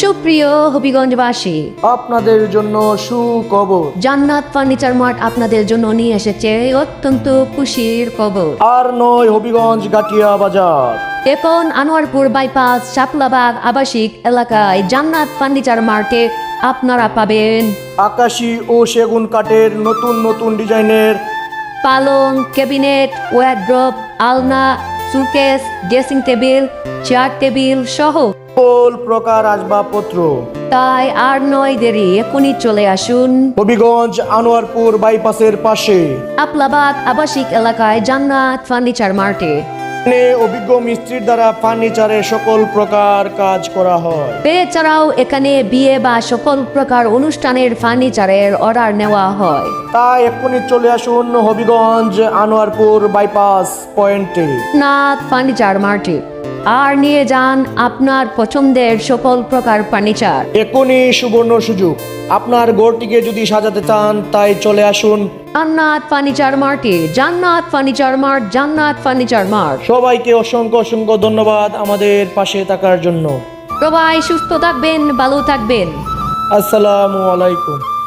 সুপ্রিয় হবিগঞ্জবাসী আপনাদের জন্য সুখবর। জান্নাত ফার্নিচার মার্ট আপনাদের জন্য নিয়ে এসেছে অত্যন্ত খুশির খবর। আর নয় হবিগঞ্জ গাটিয়া বাজার। এখন আনোয়ারপুর বাইপাস শাপলাবাগ আবাসিক এলাকায় জান্নাত ফার্নিচার মার্টে আপনারা পাবেন। আকাশি ও সেগুন কাঠের নতুন নতুন ডিজাইনের পালং ক্যাবিনেট ওয়ার্ড্রপ আলনা showcase dressing table chair table সহ সকল প্রকার আসবাবপত্র। তাই আর নয় দেরি এখনই চলে আসুন। হবিগঞ্জ আনোয়ারপুর বাইপাসের পাশে। আপলাবাদ আবাসিক এলাকায় জান্নাত ফার্নিচার মার্টে। এখানে অভিজ্ঞ মিস্ত্রির দ্বারা ফার্নিচারের সকল প্রকার কাজ করা হয়। এছাড়াও এখানে বিয়ে বা সকল প্রকার অনুষ্ঠানের ফার্নিচারের অর্ডার নেওয়া হয়। তাই এক্ষুনি চলে আসুন হবিগঞ্জ আনোয়ারপুর বাইপাস পয়েন্টে। নাথ ফার্নিচার মার্টে। আর নিয়ে যান আপনার পছন্দের সকল প্রকার ফার্নিচার। এখনই সুবর্ণ সুযোগ। আপনার ঘরটিকে যদি সাজাতে চান তাই চলে আসুন। জান্নাত furniture মার্টে Jannat furniture mart Jannat furniture mart. সবাইকে অসংখ্য অসংখ্য ধন্যবাদ আমাদের পাশে থাকার জন্য। সবাই সুস্থ থাকবেন ভালো থাকবেন। আসসালামু আলাইকুম।